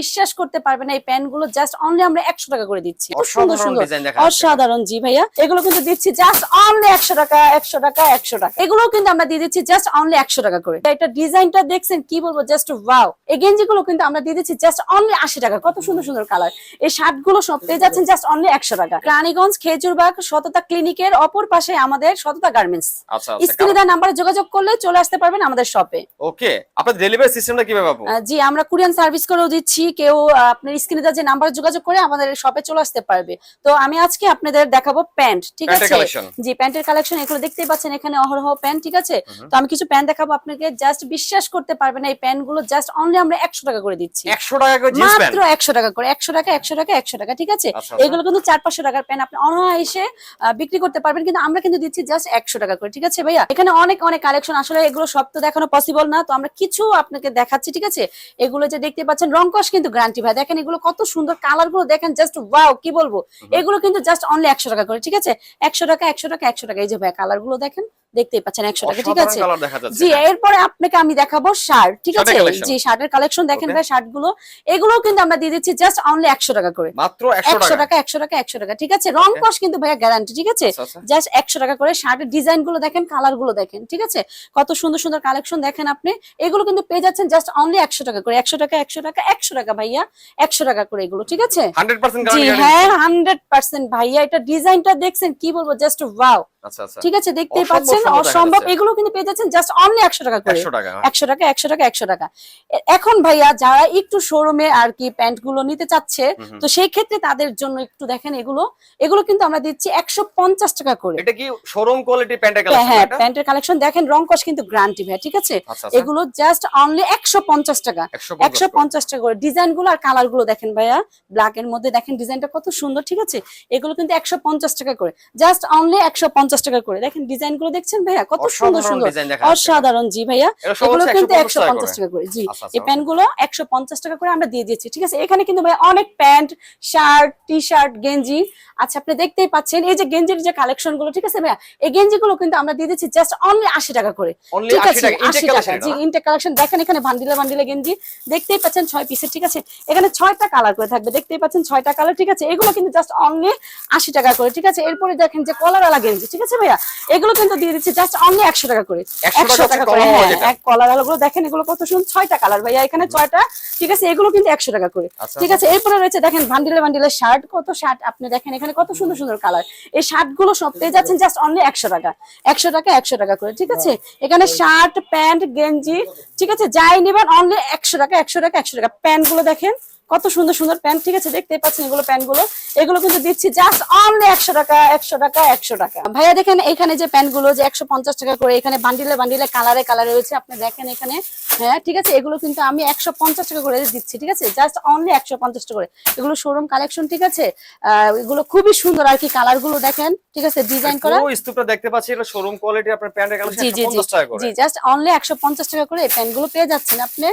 বিশ্বাস করতে পারবে না এই প্যান্টগুলো জাস্ট অনলি আমরা একশো টাকা করে দিচ্ছি। সুন্দর সুন্দর। অসাধারণ জি ভাইয়া। এগুলো কিন্তু দিচ্ছি জাস্ট অনলি একশো টাকা একশো টাকা একশো টাকা। এগুলো কিন্তু আমরা দিয়ে দিচ্ছি জাস্ট অনলি একশো টাকা করে। এটা ডিজাইনটা দেখছেন কি বলব জাস্ট ওয়াও এই গেঞ্জি গুলো কিন্তু আমরা দিয়ে দিচ্ছি জাস্ট অনলি আশি টাকা। কত সুন্দর সুন্দর কালার এই শার্টগুলো সব পেয়ে যাচ্ছেন জাস্ট অনলি একশো টাকা। রানীগঞ্জ খেজুরবাগ সততা ক্লিনিকের অপর পাশে আমাদের সততা গার্মেন্টস আচ্ছা আচ্ছা স্ক্রিনে দেওয়া নাম্বারে যোগাযোগ করলে চলে আসতে পারবেন আমাদের শপে ওকে আপনার ডেলিভারি সিস্টেমটা কীভাবে পাবো? জি আমরা কুরিয়ান সার্ভিস করেও দিচ্ছি। কেউ আপনার স্ক্রিনে যে নাম্বার যোগাযোগ করে আমাদের শপে চলে আসতে পারবে। তো আমি আজকে আপনাদের দেখাবো প্যান্ট ঠিক আছে? জি প্যান্টের কালেকশন এগুলো দেখতেই পাচ্ছেন এখানে অহরহ প্যান্ট ঠিক আছে? তো আমি কিছু প্যান্ট দেখাবো আপনাকে জাস্ট বিশ্বাস করতে পারবেন এই প্যান্টগুলো জাস্ট অনলি আমরা একশো টাকা করে দিচ্ছি। একশো টাকা করে মাত্র একশো টাকা করে একশো টাকা একশো টাকা একশো টাকা ঠিক আছে? আচ্ছা, আচ্ছা। এগুলো কিন্তু চার পাঁচশো টাকার প্যান্ট আপনি অনায়াসে বিক্রি করতে পারবেন কিন্তু আমরা কিন্তু দিচ্ছি জাস্ট একশো টাকা করে ঠিক আছে ভাইয়া? এখানে অনেক অনেক কালেকশন আসলে এগুলো সব তো দেখানো পসিবল না তো আমরা কিছু আপনাকে দেখাচ্ছি ঠিক আছে? এগুলো যে দেখতে পাচ্ছেন রংকশ কিন্তু গ্যারান্টি ভাই। দেখেন এগুলো কত সুন্দর কালারগুলো। দেখেন জাস্ট ওয়াও কি বলব? এগুলো কিন্তু জাস্ট অনলি একশো টাকা করে ঠিক আছে? একশো টাকা একশো টাকা একশো টাকা। এই যে ভাই কালারগুলো দেখেন। দেখতেই পাচ্ছেন একশো টাকা ঠিক আছে? জি এরপরে আপনাকে আমি দেখাবো শার্ট ঠিক আছে? জি শার্টের কালেকশন দেখেন ভাই শার্টগুলো এগুলো কিন্তু আমরা দিয়ে দিচ্ছি জাস্ট অনলি একশো টাকা করে। মাত্র একশো টাকা। একশো টাকা একশো টাকা ঠিক আছে? রং কস কিন্তু ভাইয়া গ্যারান্টি ঠিক আছে? আচ্ছা, আচ্ছা। জাস্ট একশো টাকা করে শার্টের ডিজাইনগুলো দেখেন কালারগুলো দেখেন ঠিক আছে? কত সুন্দর সুন্দর কালেকশন দেখেন আপনি। এগুলো কিন্তু পেয়ে যাচ্ছেন জাস্ট অনলি একশো টাকা করে। একশো টাকা একশো টাকা একশো টাকা ভাইয়া। একশো টাকা করে এগুলো ঠিক আছে? জি হ্যাঁ হান্ড্রেড পার্সেন্ট ভাইয়া। এটা ডিজাইনটা দেখছেন কি বলব? জাস্ট ওয়াও আচ্ছা আচ্ছা ঠিক আছে অসম্ভব পাচ্ছেন অসম্ভব। এগুলো কিন্তু পেয়ে যাচ্ছেন জাস্ট অনলি একশো টাকা করে। একশো টাকা। একশো টাকা একশো টাকা এখন ভাইয়া যারা একটু শোরুমে আর কি প্যান্টগুলো নিতে চাচ্ছে। তো সেই ক্ষেত্রে তাদের জন্য একটু দেখেন এগুলো। এগুলো কিন্তু আমরা দিচ্ছি একশো পঞ্চাশ টাকা করে। এটা কি শোরুম কোয়ালিটি প্যান্টের হ্যাঁ কালেকশন হ্যাঁ প্যান্টের কালেকশন দেখেন রং কস কিন্তু গ্রান্টি ভাই ঠিক আছে? আচ্ছা আচ্ছা। এগুলো জাস্ট অনলি একশো পঞ্চাশ টাকা। একশো পঞ্চাশ টাকা করে। ডিজাইনগুলো আর কালারগুলো দেখেন ভাইয়া। ব্ল্যাক এর মধ্যে দেখেন ডিজাইনটা কত সুন্দর ঠিক আছে? এগুলো কিন্তু একশো পঞ্চাশ টাকা করে। জাস্ট অনলি একশো পঞ্চাশ টাকা করে। দেখেন ডিজাইনগুলো দেখছেন ভাইয়া? কত সুন্দর সুন্দর। অসাধারণ জি ভাইয়া। এগুলো কিন্তু একশো পঞ্চাশ। টাকা করে। জি আচ্ছা, এই আচ্ছা। প্যান্টগুলো একশো পঞ্চাশ টাকা করে আমরা দিয়ে দিচ্ছি ঠিক আছে? এখানে কিন্তু ভাইয়া অনেক প্যান্ট শার্ট টি শার্ট গেঞ্জি। আচ্ছা আপনি দেখতেই পাচ্ছেন এই যে গেঞ্জির যে কালেকশনগুলো ঠিক আছে ভাইয়া? এই গেঞ্জি গুলো কিন্তু আমরা দিয়ে দিচ্ছি জাস্ট অনলি আশি টাকা করে। ঠিক আছে আশি টাকা। জি ইনটেক কালেকশন দেখেন এখানে ভান্ডিলে ভান্ডিলে গেঞ্জি। দেখতেই পাচ্ছেন ছয় পিসের ঠিক আছে? এখানে ছয়টা কালার করে থাকবে দেখতেই পাচ্ছেন ছয়টা কালার ঠিক আছে? এগুলো কিন্তু জাস্ট অনলি আশি টাকা করে ঠিক আছে? এরপরে দেখেন যে কলার আলা গেঞ্জি ঠিক আছে? ভাইয়া? এগুলো কিন্তু দিয়ে দিচ্ছি জাস্ট অনলি একশো টাকা করে। একশো টাকা করে হ্যাঁ, এক কলারগুলো। দেখেন এগুলো কত সুন্দর ছয়টা কালার ভাইয়া এখানে ছয়টা। ঠিক আছে এগুলো কিন্তু একশো টাকা করে। আচ্ছা, ঠিক আছে এরপরে রয়েছে দেখেন ভান্ডিলে ভান্ডিলে শার্ট কত শার্ট আপনি দেখেন এখানে কত সুন্দর সুন্দর কালার এই শার্টগুলো সব পেয়ে যাচ্ছেন জাস্ট অনলি একশো টাকা। একশো টাকা একশো টাকা করে ঠিক আছে? এখানে শার্ট প্যান্ট গেঞ্জি ঠিক আছে? যাই নেবেন অনলি একশো টাকা একশো টাকা একশো টাকা। প্যান্টগুলো দেখেন কত সুন্দর সুন্দর প্যান্ট ঠিক আছে? দেখতে পাচ্ছেন এগুলো প্যান্টগুলো এগুলো কিন্তু দিচ্ছি জাস্ট অনলি একশো টাকা একশো টাকা একশো টাকা। ভাইয়া দেখেন এখানে যে প্যান্টগুলো যে একশো পঞ্চাশ টাকা করে এখানে বান্ডিলে বান্ডিলে কালারে কালারে রয়েছে। আপনি দেখেন এখানে হ্যাঁ ঠিক আছে? এগুলো কিন্তু আমি একশো পঞ্চাশ টাকা করে দিচ্ছি ঠিক আছে? জাস্ট অনলি একশো পঞ্চাশ টাকা করে। এগুলো শোরুম কালেকশন ঠিক আছে? আহ, এগুলো খুবই সুন্দর আর কি কালারগুলো দেখেন ঠিক আছে? ডিজাইন করা। স্তূপটা দেখতে পাচ্ছি এটা শোরুম কোয়ালিটি আপনার প্যান্টের কালেকশন জি জি। জি 150 টাকা করে। জি জাস্ট অনলি একশো পঞ্চাশ টাকা করে এই প্যান্টগুলো পেয়ে যাচ্ছেন আপনি।